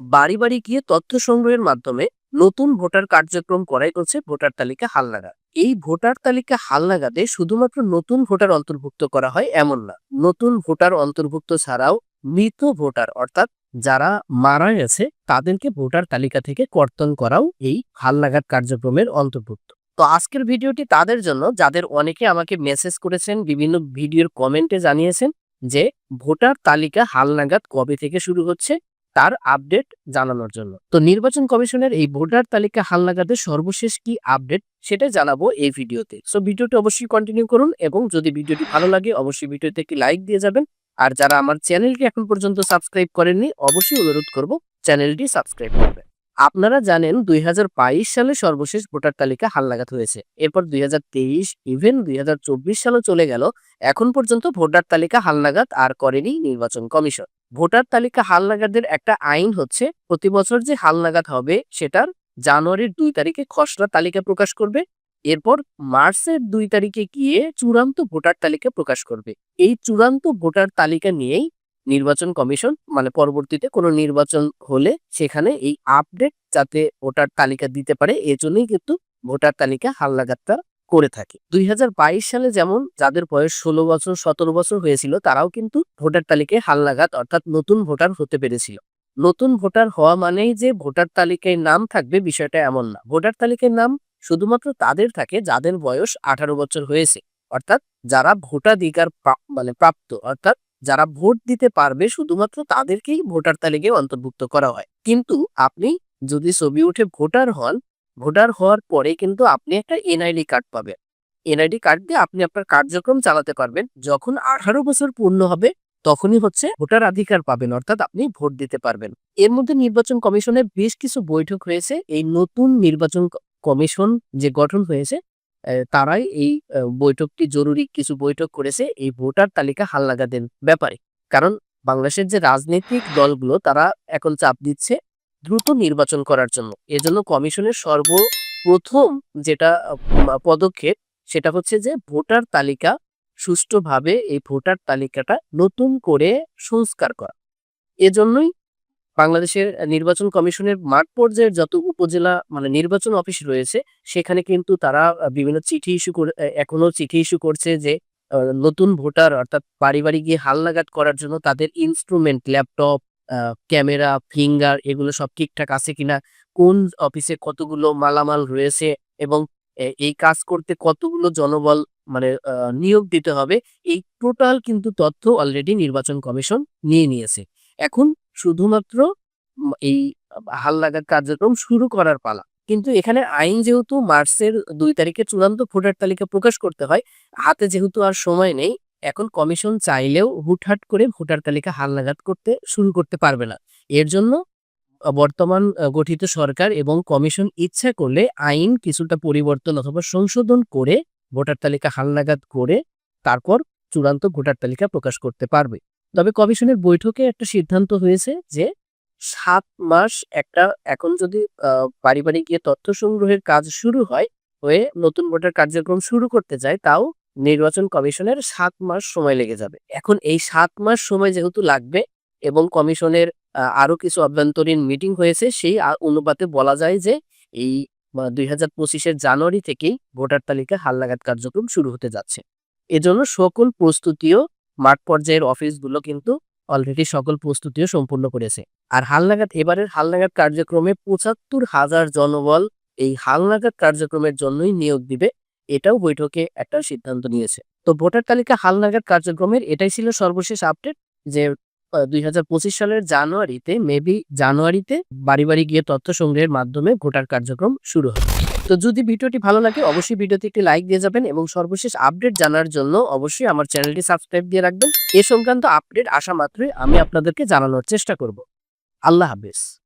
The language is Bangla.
বাড়ি বাড়ি গিয়ে তথ্য সংগ্রহের মাধ্যমে নতুন ভোটার কার্যক্রম করাই হচ্ছে ভোটার তালিকা হালনাগাদ এই ভোটার তালিকা হালনাগাদে শুধুমাত্র নতুন ভোটার অন্তর্ভুক্ত করা হয় এমন না। নতুন ভোটার অন্তর্ভুক্ত ছাড়াও মৃত ভোটার অর্থাৎ যারা মারা গেছে, তাদেরকে ভোটার তালিকা থেকে কর্তন করাও এই হালনাগাদ কার্যক্রমের অন্তর্ভুক্ত। তো আজকের ভিডিওটি তাদের জন্য, যাদের অনেকে আমাকে মেসেজ করেছেন, বিভিন্ন ভিডিওর কমেন্টে জানিয়েছেন যে ভোটার তালিকা হালনাগাদ কবে থেকে শুরু হচ্ছে তার আপডেট জানানোর জন্য। তো নির্বাচন কমিশনের এই ভোটার তালিকা হালনাগাদের সর্বশেষ কি আপডেট সেটা জানাব এই ভিডিওতে। সো ভিডিওটি অবশ্যই কন্টিনিউ করুন এবং যদি ভিডিওটি ভালো লাগে, অবশ্যই ভিডিওতে একটি লাইক দিয়ে যাবেন। আর যারা আমার চ্যানেলটি এখন পর্যন্ত সাবস্ক্রাইব করেননি, অবশ্যই অনুরোধ করব চ্যানেলটি সাবস্ক্রাইব করবেন। আপনারা জানেন দুই হাজার বাইশ সালে সর্বশেষ ভোটার তালিকা হালনাগাদ হয়েছে। এরপর দুই ইভেন দুই সালও চলে গেল। এখন পর্যন্ত ভোটার তালিকা হালনাগাদ আর করেনি নির্বাচন কমিশন। ভোটার তালিকা হালনাগাদের একটা আইন হচ্ছে, প্রতি বছর যে হালনাগাদ হবে সেটার জানুয়ারির দুই তারিখে খসড়া তালিকা প্রকাশ করবে। এরপর মার্চের দুই তারিখে গিয়ে চূড়ান্ত ভোটার তালিকা প্রকাশ করবে। এই চূড়ান্ত ভোটার তালিকা নিয়েই নির্বাচন কমিশন মানে পরবর্তীতে কোনো নির্বাচন হলে সেখানে এই আপডেট যাতে ভোটার তালিকা দিতে পারে, এজন্যই কিন্তু ভোটার তালিকা হালনাগাদটা করে থাকে। দুই হাজার বাইশ সালে যেমন যাদের বয়স ষোলো বছর, সতেরো বছর হয়েছিল, তারাও কিন্তু ভোটার তালিকায় হালনাগাদ, অর্থাৎ নতুন ভোটার হতে পেরেছিল। নতুন ভোটার হওয়া মানেই যে ভোটার তালিকায় নাম থাকবে বিষয়টা এমন না। ভোটার তালিকায় নাম শুধুমাত্র তাদের থাকে যাদের বয়স আঠারো বছর হয়েছে। অর্থাৎ যারা ভোটাধিকার মানে প্রাপ্ত, অর্থাৎ যারা ভোট দিতে পারবে শুধুমাত্র তাদেরকেই ভোটার তালিকায় অন্তর্ভুক্ত করা হয়। কিন্তু আপনি যদি ছবি উঠে ভোটার হন ভোটার হওয়ার পরে কিন্তু আপনি একটা এনআইডি কার্ড পাবেন। এনআইডি কার্ড দিয়ে আপনি আপনার কার্যক্রম চালাতে পারবেন। যখন আঠারো বছর পূর্ণ হবে, তখনই হচ্ছে ভোটার অধিকার পাবেন, অর্থাৎ আপনি ভোট দিতে পারবেন। এর মধ্যে নির্বাচন কমিশনের বেশ কিছু বৈঠক হয়েছে। এই নতুন নির্বাচন কমিশন যে গঠন হয়েছে তারাই এই বৈঠকটি জরুরি কিছু বৈঠক করেছে এই ভোটার তালিকা হালনাগাদের ব্যাপারে। কারণ বাংলাদেশের যে রাজনৈতিক দলগুলো, তারা এখন চাপ দিচ্ছে দ্রুত নির্বাচন করার জন্য। এজন্য কমিশনের সর্বপ্রথম যেটা পদক্ষেপ সেটা হচ্ছে যে ভোটার তালিকা সুষ্ঠুভাবে এই ভোটার তালিকাটা নতুন করে সংস্কার করা। এজন্যই বাংলাদেশের নির্বাচন কমিশনের মাঠ পর্যায়ের যত উপজেলা মানে নির্বাচন অফিস রয়েছে, সেখানে কিন্তু তারা বিভিন্ন চিঠি ইস্যু করে এখনও চিঠি ইস্যু করছে যে নতুন ভোটার অর্থাৎ বাড়ি বাড়ি গিয়ে হালনাগাদ করার জন্য তাদের ইনস্ট্রুমেন্ট, ল্যাপটপ ক্যামেরা, ফিঙ্গার এগুলো সব ঠিকঠাক আছে কিনা? কোন অফিসে কতগুলো মালামাল রয়েছে? এবং এই কাজ করতে কতগুলো জনবল মানে নিয়োগ দিতে হবে? এই টোটাল কিন্তু তথ্য অলরেডি নির্বাচন কমিশন নিয়ে নিয়েছে। এখন শুধুমাত্র এই হালনাগাদ কার্যক্রম শুরু করার পালা। কিন্তু এখানে আইন যেহেতু মার্চের দুই তারিখে চূড়ান্ত ভোটার তালিকা প্রকাশ করতে হয়, হাতে যেহেতু আর সময় নেই এখন কমিশন চাইলেও হুটহাট করে ভোটার তালিকা হালনাগাদ করতে শুরু করতে পারবে না। এর জন্য বর্তমান গঠিত সরকার এবং কমিশন ইচ্ছা করলে আইন কিছুটা পরিবর্তন অথবা সংশোধন করে ভোটার তালিকা হালনাগাদ করে তারপর চূড়ান্ত ভোটার তালিকা প্রকাশ করতে পারবে। তবে কমিশনের বৈঠকে একটা সিদ্ধান্ত হয়েছে যে সাত মাস একটা এখন যদি বাড়ি গিয়ে তথ্য সংগ্রহের কাজ শুরু হয়, হয়ে নতুন ভোটার কার্যক্রম শুরু করতে যায়, তাও নির্বাচন কমিশনের সাত মাস সময় লেগে যাবে। এখন এই সাত মাস সময় যেহেতু লাগবে এবং কমিশনের আরও কিছু অভ্যন্তরীণ মিটিং হয়েছে, সেই অনুপাতে বলা যায় যে এই দুই হাজার পঁচিশের জানুয়ারি থেকেই ভোটার তালিকা হালনাগাদ কার্যক্রম শুরু হতে যাচ্ছে। এজন্য সকল প্রস্তুতিও মাঠ পর্যায়ের অফিসগুলো কিন্তু অলরেডি সকল প্রস্তুতিও সম্পূর্ণ করেছে। আর হালনাগাদ, এবারের হালনাগাদ কার্যক্রমে পঁচাত্তর হাজার জনবল এই হালনাগাদ কার্যক্রমের জন্যই নিয়োগ দিবে এটাও বৈঠকে একটা সিদ্ধান্ত নিয়েছে। তো ভোটার তালিকা হালনাগাদ কার্যক্রমের এটাই ছিল সর্বশেষ আপডেট যে দুই হাজার পঁচিশ সালের জানুয়ারিতে মেবি জানুয়ারিতে বাড়ি বাড়ি গিয়ে তথ্য সংগ্রহের মাধ্যমে ভোটার কার্যক্রম শুরু হবে তো যদি ভিডিওটি ভালো লাগে, অবশ্যই ভিডিওতে একটি লাইক দিয়ে যাবেন এবং সর্বশেষ আপডেট জানার জন্য অবশ্যই আমার চ্যানেলটি সাবস্ক্রাইব দিয়ে রাখবেন। এ সংক্রান্ত আপডেট আসা মাত্রই আমি আপনাদেরকে জানানোর চেষ্টা করব। আল্লাহ হাফেজ।